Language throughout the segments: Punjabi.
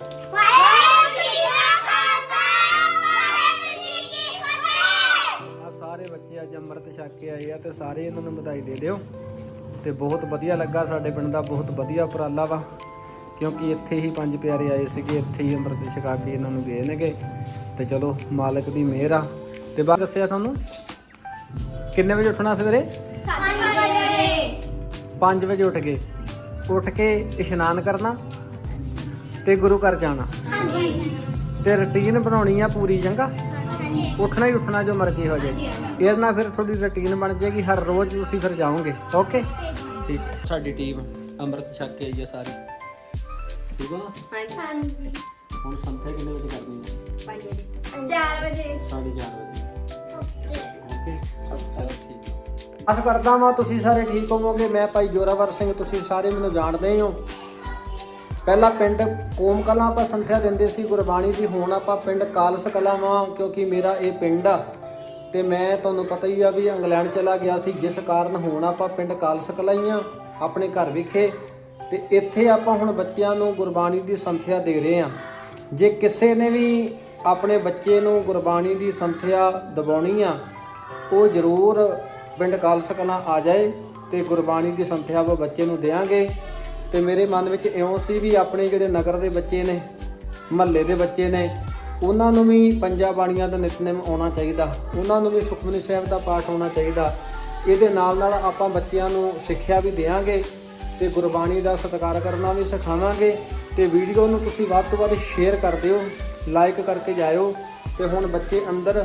ਆ ਸਾਰੇ ਬੱਚੇ ਅੱਜ ਅੰਮ੍ਰਿਤ ਛਕ ਕੇ ਆਏ ਆ ਤੇ ਸਾਰੇ ਇਹਨਾਂ ਨੂੰ ਵਧਾਈ ਦੇ ਦਿਓ। ਤੇ ਬਹੁਤ ਵਧੀਆ ਲੱਗਾ ਸਾਡੇ ਪਿੰਡ ਦਾ ਬਹੁਤ ਵਧੀਆ ਉਪਰਾਲਾ ਵਾ ਕਿਉਂਕਿ ਇੱਥੇ ਹੀ ਪੰਜ ਪਿਆਰੇ ਆਏ ਸੀਗੇ ਇੱਥੇ ਹੀ ਅੰਮ੍ਰਿਤ ਛਕਾ ਕੇ ਇਹਨਾਂ ਨੂੰ ਗਏ ਨੇਗੇ। ਤੇ ਚਲੋ ਮਾਲਕ ਦੀ ਮਿਹਰ ਆ। ਤੇ ਬਾਅਦ ਦੱਸਿਆ ਤੁਹਾਨੂੰ ਕਿੰਨੇ ਵਜੇ ਉੱਠਣਾ ਸਵੇਰੇ? 5 ਵਜੇ। 5 ਵਜੇ ਉੱਠ ਗਏ। ਉੱਠ ਕੇ ਇਸ਼ਨਾਨ ਕਰਨਾ ਤੇ ਗੁਰੂ ਘਰ ਜਾਣਾ। ਹਾਂਜੀ। ਤੇ ਰੁਟੀਨ ਬਣਾਉਣੀ ਆ ਪੂਰੀ ਚੰਗਾ? ਹਾਂਜੀ। ਉੱਠਣਾ ਹੀ ਉੱਠਣਾ ਜੋ ਮਰਜ਼ੀ ਹੋ ਜਾਏ। ਇਹ ਨਾਲ ਫਿਰ ਤੁਹਾਡੀ ਰੁਟੀਨ ਬਣ ਜਾਏਗੀ ਹਰ ਰੋਜ਼ ਤੁਸੀਂ ਫਿਰ ਜਾਓਗੇ। ਓਕੇ ਠੀਕ। ਸਾਡੀ ਟੀਮ ਅੰਮ੍ਰਿਤ ਛਕ ਕੇ ਆਈ ਹੈ ਸਾਰੀ। ਠੀਕ ਆ? ਹਾਂਜੀ ਹੁਣ ਸੰਥਿਆ ਕਿੰਨੇ ਵਜੇ ਕਰਨੀ ਹੈ 4 ਵਜੇ। 4:30 ਵਜੇ। ਓਕੇ ਚਲੋ ਠੀਕ ਹੈ ਆਸ ਕਰਦਾ ਵਾਂ ਤੁਸੀਂ ਸਾਰੇ ਠੀਕ ਹੋਵੋਗੇ। ਮੈਂ ਭਾਈ ਜੋਰਾਵਰ ਸਿੰਘ ਤੁਸੀਂ ਸਾਰੇ ਮੈਨੂੰ ਜਾਣਦੇ ਹੋ। ਪਹਿਲਾਂ ਪਿੰਡ ਕੋਮ ਕਲਾਂ ਆਪਾਂ ਸੰਥਿਆ ਦਿੰਦੇ ਸੀ, ਗੁਰਬਾਣੀ ਦੀ। ਹੁਣ ਆਪਾਂ ਪਿੰਡ ਕਾਲਸ ਕਲਾਂ ਵਾਂ, ਕਿਉਂਕਿ ਮੇਰਾ ਇਹ ਪਿੰਡ ਆ। ਤੇ ਮੈਂ, ਤੁਹਾਨੂੰ ਪਤਾ ਹੀ ਆ ਵੀ ਇੰਗਲੈਂਡ ਚਲਾ ਗਿਆ ਸੀ। ਜਿਸ ਕਾਰਨ ਹੁਣ ਆਪਾਂ ਪਿੰਡ ਕਾਲਸ ਕਲਾਂ ਹੀ ਆ, ਆਪਣੇ ਘਰ ਵਿਖੇ। ਤੇ ਇੱਥੇ ਆਪਾਂ ਹੁਣ ਬੱਚਿਆਂ ਨੂੰ ਗੁਰਬਾਣੀ ਦੀ ਸੰਥਿਆ ਦੇ ਰਹੇ ਆ। ਜੇ ਕਿਸੇ ਨੇ ਵੀ ਆਪਣੇ ਬੱਚੇ ਨੂੰ ਗੁਰਬਾਣੀ ਦੀ ਸੰਥਿਆ ਦਿਵਾਉਣੀ ਆ, ਉਹ ਜ਼ਰੂਰ ਪਿੰਡ ਕਾਲਸ ਕਲਾਂ ਆ ਜਾਏ ਤੇ ਗੁਰਬਾਣੀ ਦੀ ਸੰਥਿਆ ਉਹ ਬੱਚੇ ਨੂੰ ਦੇਾਂਗੇ ਤੇ ਮੇਰੇ ਮਨ ਵਿੱਚ ਇਉਂ ਸੀ ਵੀ ਆਪਣੇ ਜਿਹੜੇ ਨਗਰ ਦੇ ਬੱਚੇ ਨੇ, ਮਹੱਲੇ ਦੇ ਬੱਚੇ ਨੇ, ਉਹਨਾਂ ਨੂੰ ਵੀ ਪੰਜਾਂ ਬਾਣੀਆਂ ਦਾ ਨਿਤਨੇਮ ਆਉਣਾ ਚਾਹੀਦਾ, ਉਹਨਾਂ ਨੂੰ ਵੀ ਸੁਖਮਨੀ ਸਾਹਿਬ ਦਾ ਪਾਠ ਆਉਣਾ ਚਾਹੀਦਾ। ਇਹਦੇ ਨਾਲ ਨਾਲ ਆਪਾਂ ਬੱਚਿਆਂ ਨੂੰ ਸਿੱਖਿਆ ਵੀ ਦੇਵਾਂਗੇ ਤੇ ਗੁਰਬਾਣੀ ਦਾ ਸਤਿਕਾਰ ਕਰਨਾ ਵੀ ਸਿਖਾਵਾਂਗੇ ਤੇ ਵੀਡੀਓ ਨੂੰ ਤੁਸੀਂ ਵੱਧ ਤੋਂ ਵੱਧ ਸ਼ੇਅਰ ਕਰ ਦਿਓ, ਲਾਈਕ ਕਰਕੇ ਜਾਇਓ ਤੇ ਹੁਣ ਬੱਚੇ ਅੰਦਰ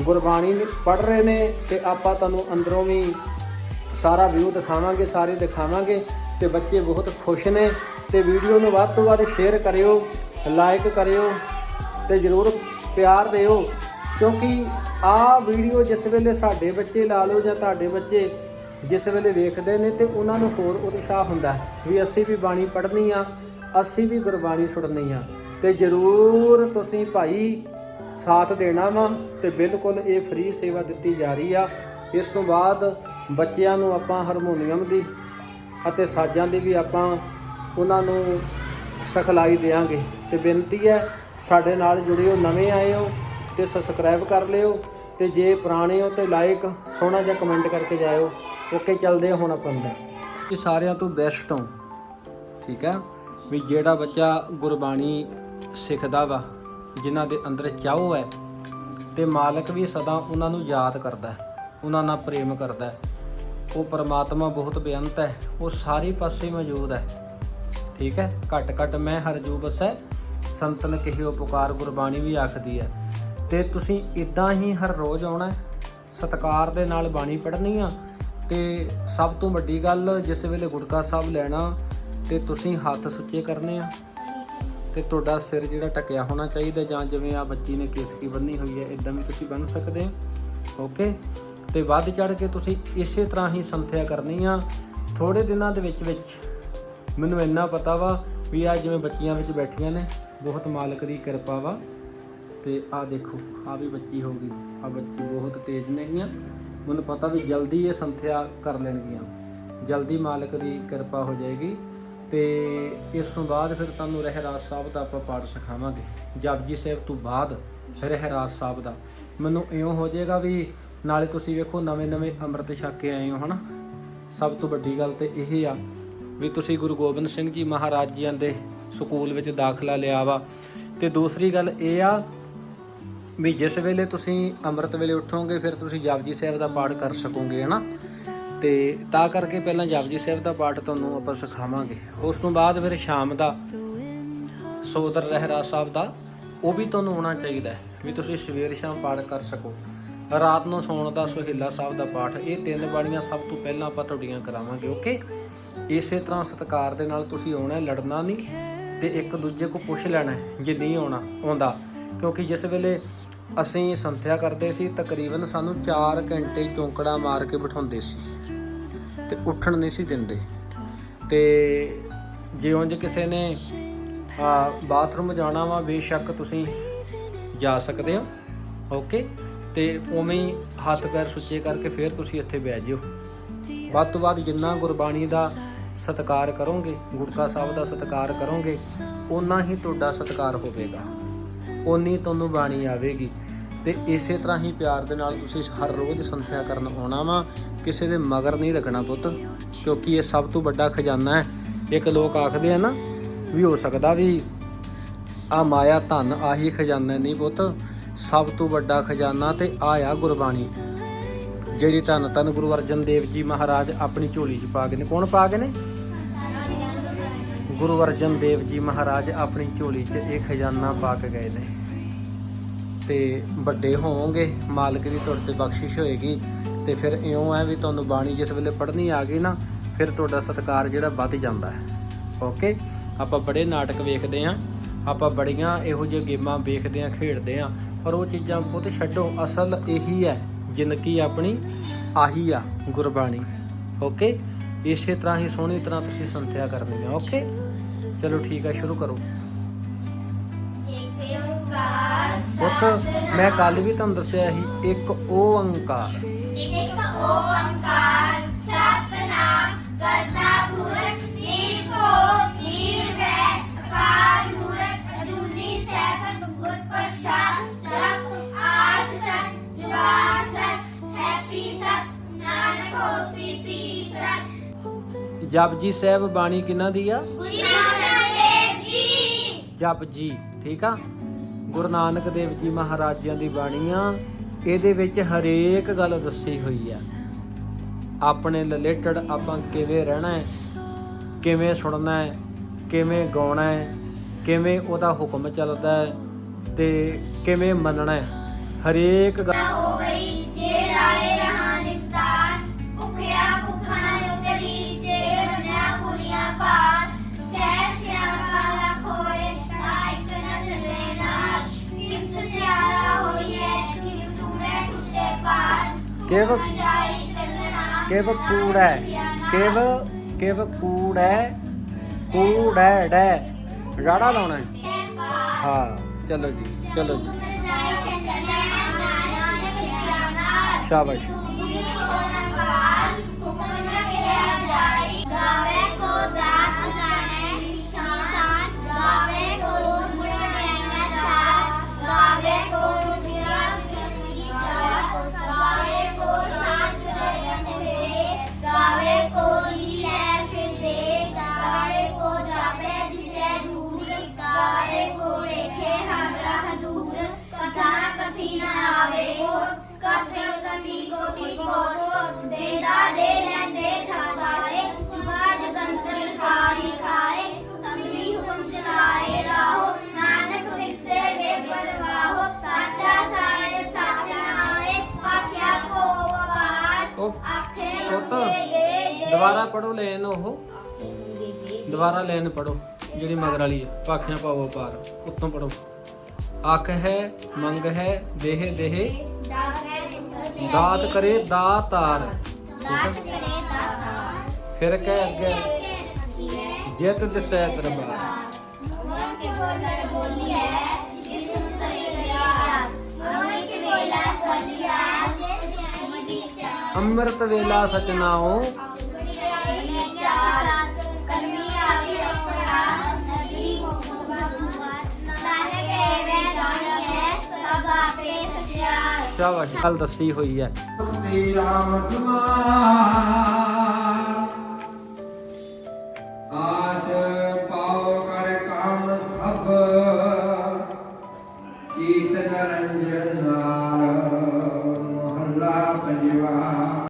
ਗੁਰਬਾਣੀ ਪੜ੍ਹ ਰਹੇ ਨੇ ਤੇ ਆਪਾਂ ਤੁਹਾਨੂੰ ਅੰਦਰੋਂ ਵੀ ਸਾਰਾ ਵਿਊ ਦਿਖਾਵਾਂਗੇ, ਸਾਰੇ ਦਿਖਾਵਾਂਗੇ। ਤੇ ਬੱਚੇ ਬਹੁਤ ਖੁਸ਼ ਨੇ ਤੇ ਵੀਡੀਓ ਨੂੰ ਵੱਧ ਤੋਂ ਵੱਧ ਸ਼ੇਅਰ ਕਰਿਓ ਲਾਈਕ ਕਰਿਓ ਤੇ ਜਰੂਰ ਪਿਆਰ ਦਿਓ। ਕਿਉਂਕਿ ਆਹ ਵੀਡੀਓ ਜਿਸ ਵੇਲੇ ਸਾਡੇ ਬੱਚੇ ਲਾ ਲਓ ਜਾਂ ਤੁਹਾਡੇ ਬੱਚੇ ਜਿਸ ਵੇਲੇ ਵੇਖਦੇ ਨੇ ਤੇ ਉਹਨਾਂ ਨੂੰ ਹੋਰ ਉਤਸ਼ਾਹ ਹੁੰਦਾ ਵੀ ਅਸੀਂ ਵੀ ਬਾਣੀ ਪੜ੍ਹਨੀ ਆ, ਅਸੀਂ ਵੀ ਗੁਰਬਾਣੀ ਸੁਣਨੀ ਆ। ਤੇ ਜਰੂਰ ਤੁਸੀਂ ਭਾਈ ਸਾਥ ਦੇਣਾ ਵਾ ਤੇ ਬਿਲਕੁਲ ਇਹ ਫ੍ਰੀ ਸੇਵਾ ਦਿੱਤੀ ਜਾ ਰਹੀ ਆ। ਇਸ ਤੋਂ ਬਾਅਦ ਬੱਚਿਆਂ ਨੂੰ ਆਪਾਂ ਹਾਰਮੋਨੀਅਮ ਦੀ ਅਤੇ ਸਾਜ਼ਾਂ ਦੀ ਵੀ ਆਪਾਂ ਉਹਨਾਂ ਨੂੰ ਸਿਖਲਾਈ ਦੇਵਾਂਗੇ ਤੇ ਬੇਨਤੀ ਹੈ, ਸਾਡੇ ਨਾਲ ਜੁੜਿਓ, ਨਵੇਂ ਆਏ ਹੋ ਤੇ ਸਬਸਕ੍ਰਾਈਬ ਕਰ ਲਿਓ ਤੇ ਜੇ ਪੁਰਾਣੇ ਹੋ ਤੇ ਲਾਈਕ ਸੋਹਣਾ ਜਿਹਾ ਕਮੈਂਟ ਕਰਕੇ ਜਾਇਓ। ਓਕੇ ਚੱਲਦੇ ਹਾਂ ਹੁਣ ਆਪਾਂ ਅੰਦਰ। ਇਹ ਸਾਰਿਆਂ ਤੋਂ ਬੈਸਟ ਹੋ। ਠੀਕ ਹੈ? ਵੀ ਜਿਹੜਾ ਬੱਚਾ ਗੁਰਬਾਣੀ ਸਿੱਖਦਾ ਵਾ, ਜਿਨ੍ਹਾਂ ਦੇ ਅੰਦਰ ਚਾਹੋ ਹੈ, ਤੇ ਮਾਲਕ ਵੀ ਸਦਾ ਉਹਨਾਂ ਨੂੰ ਯਾਦ ਕਰਦਾ ਹੈ, ਉਹਨਾਂ ਨਾਲ ਪ੍ਰੇਮ ਕਰਦਾ ਹੈ। ਉਹ ਪਰਮਾਤਮਾ ਬਹੁਤ ਬੇਅੰਤ ਹੈ, ਉਹ ਸਾਰੇ ਪਾਸੇ ਮੌਜੂਦ ਹੈ। ਠੀਕ ਹੈ? ਘਟ ਘਟ ਮੈਂ ਹਰਜੂ ਬਸੈ, ਸੰਤਨ ਕਹਿਓ ਪੁਕਾਰ ਗੁਰਬਾਣੀ ਵੀ ਆਖਦੀ ਹੈ। ਤੇ ਤੁਸੀਂ ਇਦਾਂ ਹੀ ਹਰ ਰੋਜ਼ ਆਉਣਾ ਹੈ, ਸਤਕਾਰ ਦੇ ਨਾਲ ਬਾਣੀ ਪੜ੍ਹਨੀ ਆ, ਤੇ ਸਭ ਤੋਂ ਵੱਡੀ ਗੱਲ ਜਿਸ ਵੇਲੇ ਗੁਟਕਾ ਸਾਹਿਬ ਲੈਣਾ, ਤੇ ਤੁਸੀਂ ਹੱਥ ਸੁੱਚੇ ਕਰਨੇ ਆ। ਤੇ ਤੁਹਾਡਾ ਸਿਰ ਜਿਹੜਾ ਟਕਿਆ ਹੋਣਾ ਚਾਹੀਦਾ, ਜਾਂ ਜਿਵੇਂ ਆ ਬੱਚੀ ਨੇ ਕੇਸਕੀ ਬੰਨੀ ਹੋਈ ਹੈ ਇਦਾਂ ਵੀ ਤੁਸੀਂ ਬੰਨ ਸਕਦੇ ਹੋ। ਓਕੇ? ਤੇ ਵੱਧ ਚੜ ਕੇ ਤੁਸੀਂ ਇਸੇ ਤਰ੍ਹਾਂ ਹੀ ਸੰਥਿਆ ਕਰਨੀ ਆ। ਥੋੜੇ ਦਿਨਾਂ ਦੇ ਵਿੱਚ ਵਿੱਚ ਮੈਨੂੰ ਇੰਨਾ ਪਤਾ ਵਾ ਵੀ ਆ ਜਿਵੇਂ ਬੱਚੀਆਂ ਵਿੱਚ ਬੈਠੀਆਂ ਨੇ, ਬਹੁਤ ਮਾਲਕ ਦੀ ਕਿਰਪਾ ਵਾ। ਤੇ ਆ ਦੇਖੋ ਆ ਵੀ ਬੱਚੀ ਹੋ ਗਈ। ਆ ਬੱਚੀ ਬਹੁਤ ਤੇਜ਼ ਨੇਗੀਆਂ ਮੈਨੂੰ ਪਤਾ ਵੀ ਜਲਦੀ ਇਹ ਸੰਥਿਆ ਕਰ ਲੈਣਗੀਆਂ। ਜਲਦੀ ਮਾਲਕ ਦੀ ਕਿਰਪਾ ਹੋ ਜਾਏਗੀ। ਤੇ ਇਸ ਤੋਂ ਬਾਅਦ ਫਿਰ ਤੁਹਾਨੂੰ ਰਹਿਰਾਸ ਸਾਹਿਬ ਦਾ ਆਪਾਂ ਪਾਠ ਸਿਖਾਵਾਂਗੇ। ਜਪਜੀ ਸਾਹਿਬ ਤੋਂ ਬਾਅਦ ਰਹਿਰਾਸ ਸਾਹਿਬ ਦਾ। ਮੈਨੂੰ ਇਉਂ ਹੋ ਜਾਏਗਾ ਵੀ ਨਾਲੇ ਤੁਸੀਂ ਵੇਖੋ ਨਵੇਂ ਨਵੇਂ ਅੰਮ੍ਰਿਤ ਛਕ ਕੇ ਆਏ ਹੋ, ਹਨਾ? ਸਭ ਤੋਂ ਵੱਡੀ ਗੱਲ ਤੇ ਇਹ ਆ ਵੀ ਤੁਸੀਂ ਗੁਰੂ ਗੋਬਿੰਦ ਸਿੰਘ ਜੀ ਮਹਾਰਾਜ ਜੀਆਂ ਦੇ ਸਕੂਲ ਵਿੱਚ ਦਾਖਲਾ ਲਿਆ ਵਾ। ਤੇ ਦੂਸਰੀ ਗੱਲ ਇਹ ਆ ਵੀ ਜਿਸ ਵੇਲੇ ਤੁਸੀਂ ਅੰਮ੍ਰਿਤ ਵੇਲੇ ਉੱਠੋਗੇ, ਫਿਰ ਤੁਸੀਂ ਜਪਜੀ ਸਾਹਿਬ ਦਾ ਪਾਠ ਕਰ ਸਕੋਗੇ, ਹਨਾ? ਤੇ ਤਾਂ ਕਰਕੇ ਪਹਿਲਾਂ ਜਪਜੀ ਸਾਹਿਬ ਦਾ ਪਾਠ ਤੁਹਾਨੂੰ ਆਪਾਂ ਸਿਖਾਵਾਂਗੇ। ਉਸ ਤੋਂ ਬਾਅਦ ਫਿਰ ਸ਼ਾਮ ਦਾ ਸੋਦਰ ਰਹਿਰਾ ਸਾਹਿਬ ਦਾ, ਉਹ ਵੀ ਤੁਹਾਨੂੰ ਹੋਣਾ ਚਾਹੀਦਾ ਵੀ ਤੁਸੀਂ ਸਵੇਰ ਸ਼ਾਮ ਪਾਠ ਕਰ ਸਕੋ। ਰਾਤ ਨੂੰ ਸੌਣ ਦਾ ਸੁਹੇਲਾ ਸਾਹਿਬ ਦਾ ਪਾਠ, ਇਹ ਤਿੰਨ ਬਾਣੀਆਂ ਸਭ ਤੋਂ ਪਹਿਲਾਂ ਆਪਾਂ ਤੁਹਾਡੀਆਂ ਕਰਾਵਾਂਗੇ, ਓਕੇ? ਇਸੇ ਤਰ੍ਹਾਂ ਸਤਿਕਾਰ ਦੇ ਨਾਲ ਤੁਸੀਂ ਆਉਣਾ, ਲੜਨਾ ਨਹੀਂ ਤੇ ਇੱਕ ਦੂਜੇ ਕੋ ਪੁੱਛ ਲੈਣਾ ਜੇ ਨਹੀਂ ਆਉਣਾ, ਆਉਂਦਾ। ਕਿਉਂਕਿ ਜਿਸ ਵੇਲੇ ਅਸੀਂ ਸੰਥਿਆ ਕਰਦੇ ਸੀ, ਤਕਰੀਬਨ ਸਾਨੂੰ 4 ਘੰਟੇ ਚੌਂਕੜਾ ਮਾਰ ਕੇ ਬਿਠਾਉਂਦੇ ਸੀ ਤੇ ਉੱਠਣ ਨਹੀਂ ਸੀ ਦਿੰਦੇ। ਤੇ ਜੇ ਉਂਝ ਕਿਸੇ ਨੇ ਬਾਥਰੂਮ ਜਾਣਾ ਵਾ, ਬੇਸ਼ੱਕ ਤੁਸੀਂ ਜਾ ਸਕਦੇ ਹੋ, ਓਕੇ? ਤੇ ਉਵੇਂ ਹੀ ਹੱਥ ਪੈਰ ਸੁੱਚੇ ਕਰਕੇ ਫਿਰ ਤੁਸੀਂ ਇੱਥੇ ਬਹਿ ਜਿਓ। ਵੱਧ ਤੋਂ ਵੱਧ ਜਿੰਨਾ ਗੁਰਬਾਣੀ ਦਾ ਸਤਿਕਾਰ ਕਰੋਗੇ ਗੁਰਕਾ ਸਾਹਿਬ ਦਾ ਸਤਿਕਾਰ ਕਰੋਗੇ, ਓਨਾ ਹੀ ਤੁਹਾਡਾ ਸਤਿਕਾਰ ਹੋਵੇਗਾ। ਉਨੀ ਤੁਹਾਨੂੰ ਬਾਣੀ ਆਵੇਗੀ। ਤੇ ਇਸੇ ਤਰ੍ਹਾਂ ਹੀ ਪਿਆਰ ਦੇ ਨਾਲ ਤੁਸੀਂ ਹਰ ਰੋਜ਼ ਸੰਥਿਆ ਕਰਨ ਆਉਣਾ ਵਾ, ਕਿਸੇ ਦੇ ਮਗਰ ਨਹੀਂ ਲੱਗਣਾ ਪੁੱਤ, ਕਿਉਂਕਿ ਇਹ ਸਭ ਤੋਂ ਵੱਡਾ ਖਜ਼ਾਨਾ ਹੈ। ਇੱਕ ਲੋਕ ਆਖਦੇ ਆ ਨਾ ਵੀ ਹੋ ਸਕਦਾ ਵੀ ਆ ਮਾਇਆ ਧਨ ਆਹੀ ਖਜ਼ਾਨਾ ਨਹੀਂ ਪੁੱਤ ਸਭ ਤੋਂ ਵੱਡਾ ਖਜ਼ਾਨਾ ਤੇ ਆ ਗੁਰਬਾਣੀ। ਜਿਹੜੀ ਧੰਨ ਧੰਨ ਗੁਰੂ ਅਰਜਨ ਦੇਵ ਜੀ ਮਹਾਰਾਜ ਆਪਣੀ ਝੋਲੀ 'ਚ ਪਾ ਗਏ ਨੇ। ਕੌਣ ਪਾ ਗਏ ਨੇ? ਗੁਰੂ ਅਰਜਨ ਦੇਵ ਜੀ ਮਹਾਰਾਜ ਆਪਣੀ ਝੋਲੀ 'ਚ ਇਹ ਖਜ਼ਾਨਾ ਪਾ ਕੇ ਗਏ ਨੇ। ਤੇ ਵੱਡੇ ਹੋਵੋਗੇ, ਮਾਲਕ ਦੀ ਤੁਹਾਡੇ ਤੇ ਬਖਸ਼ਿਸ਼ ਹੋਏਗੀ। ਤੇ ਫਿਰ ਇਉਂ ਹੈ ਵੀ ਤੁਹਾਨੂੰ ਬਾਣੀ ਜਿਸ ਵੇਲੇ ਪੜ੍ਹਨੀ ਆ ਗਈ ਨਾ, ਫਿਰ ਤੁਹਾਡਾ ਸਤਿਕਾਰ ਜਿਹੜਾ ਵੱਧ ਜਾਂਦਾ ਹੈ। ਓਕੇ ਆਪਾਂ ਬੜੇ ਨਾਟਕ ਵੇਖਦੇ ਆਂ ਆਪਾਂ ਬੜੀਆਂ ਇਹੋ ਜਿਹੇ ਗੇਮਾਂ ਵੇਖਦੇ ਆਂ ਖੇਡਦੇ ਆਂ ਪਰ ਉਹ ਚੀਜ਼ਾਂ ਪੁੱਤ ਛੱਡੋ, ਅਸਲ ਇਹੀ ਹੈ ਜ਼ਿੰਦਗੀ ਆਪਣੀ ਆਹੀ ਆ, ਗੁਰਬਾਣੀ। ਓਕੇ ਇਸੇ ਤਰ੍ਹਾਂ ਹੀ ਸੋਹਣੀ ਤਰ੍ਹਾਂ ਤੁਸੀਂ ਸੰਥਿਆ ਕਰਨੀ ਹੈ ਓਕੇ ਚਲੋ ਠੀਕ ਹੈ ਸ਼ੁਰੂ ਕਰੋ। ਇੱਕ ਪੁੱਤ, ਮੈਂ ਕੱਲ ਵੀ ਤੁਹਾਨੂੰ ਦੱਸਿਆ ਸੀ, ਇੱਕ ਓੰਕਾਰ। ਇੱਕ ਓੰਕਾਰ, ਸਤਨਾਮ ਕਰਤਾ ਜਪਜੀ ਸਾਹਿਬ ਬਾਣੀ ਕਿਹਨਾਂ ਦੀ ਆ? ਗੁਰੂ ਨਾਨਕ ਦੇਵ ਜੀ। ਜਪ ਜੀ ਠੀਕ ਆ? ਗੁਰੂ ਨਾਨਕ ਦੇਵ ਜੀ ਮਹਾਰਾਜਾਂ ਦੀ ਬਾਣੀ ਆ। ਇਹਦੇ ਵਿੱਚ ਹਰੇਕ ਗੱਲ ਦੱਸੀ ਹੋਈ ਆ। ਆਪਣੇ ਰਿਲੇਟਡ ਆਪਾਂ ਕਿਵੇਂ ਰਹਿਣਾ ਹੈ? ਕਿਵੇਂ ਸੁਣਨਾ ਹੈ? ਕਿਵੇਂ ਗਾਉਣਾ ਹੈ? ਕਿਵੇਂ ਉਹਦਾ ਹੁਕਮ ਚੱਲਦਾ ਹੈ? ਤੇ ਕਿਵੇਂ ਮੰਨਣਾ ਹੈ? ਹਰੇਕ ਗੱਲ ਨਾ ਹੋਵਈ ਕਿਵ ਕਿਵ ਕੂੜਾ ਹੈ। ਕਿਵ ਕਿਵ ਕੂੜਾ ਹੈ। ਕੂੜਾ ਹੈ ਡੈ। ਰਾੜਾ ਲਾਉਣਾ ਹੈ। ਹਾਂ ਚਲੋ ਜੀ ਚਲੋ ਜੀ। ਸ਼ਾਬਾਸ਼। ਹੋਰ ਕਥੇ ਕਥੀ ਕੋਟੀ ਕੋਟ ਦੇਦਾ ਦੇ ਲੈਂਦੇ ਥਾਗਾਰੇ ਬਾਜ ਗੰਤਰ ਖਾਈ ਖਾਏ ਸਭੀ ਹੁਕਮ ਚਲਾਏ ਰਾਹੋ ਨਾਨਕ ਵਿਸੇ ਵੇ ਪਰਵਾਹੋ ਸਾਚਾ ਸਾਏ ਸਾਚਾ ਨਾਏ ਆਖਿਆ ਕੋ ਵਾਰ ਉਹ ਆਖੇ ਪੁੱਤ, ਮੰਗੇ ਗੇ ਗੇ। ਦੁਬਾਰਾ ਪੜੋ ਲੈਨ ਉਹ। ਦੁਬਾਰਾ ਲੈਨ ਪੜੋ ਜਿਹੜੀ ਮਗਰ ਵਾਲੀ ਹੈ ਪਾਖੀਆਂ ਪਾਵੋ ਪਾਰ ਉੱਤੋਂ ਪੜੋ ਅੱਖ ਹੈ ਮੰਗ ਹੈ ਦੇਹ ਦੇਹ। ਦਾਤ ਕਰੇ ਦਾਤਾਰ। ਦਾਤ ਕਰੇ ਦਾਤਾਰ। ਫਿਰ ਕਹਿ ਅੱਗੇ। ਜਿਤ ਦਿਸੈ ਦਰਬਾਰ। ਮੋਹਨ ਕੇ ਬੋਲਣ ਬੋਲੀ ਹੈ ਜਿਸ ਸਰੀ ਲਿਆ ਮੋਹਨ ਕੇ ਬੋਲਾ ਸਜਿਆ ਜਿਸ ਸਿਆਣੀ ਵਿਚਾਰ ਅੰਮ੍ਰਿਤ ਵੇਲਾ ਸਚਨਾਓ ਸ਼ਾਬਾਸ਼ ਗੱਲ ਦੱਸੀ ਹੋਈ ਹੈ। ਤੇਰਾ ਮਸਵਾ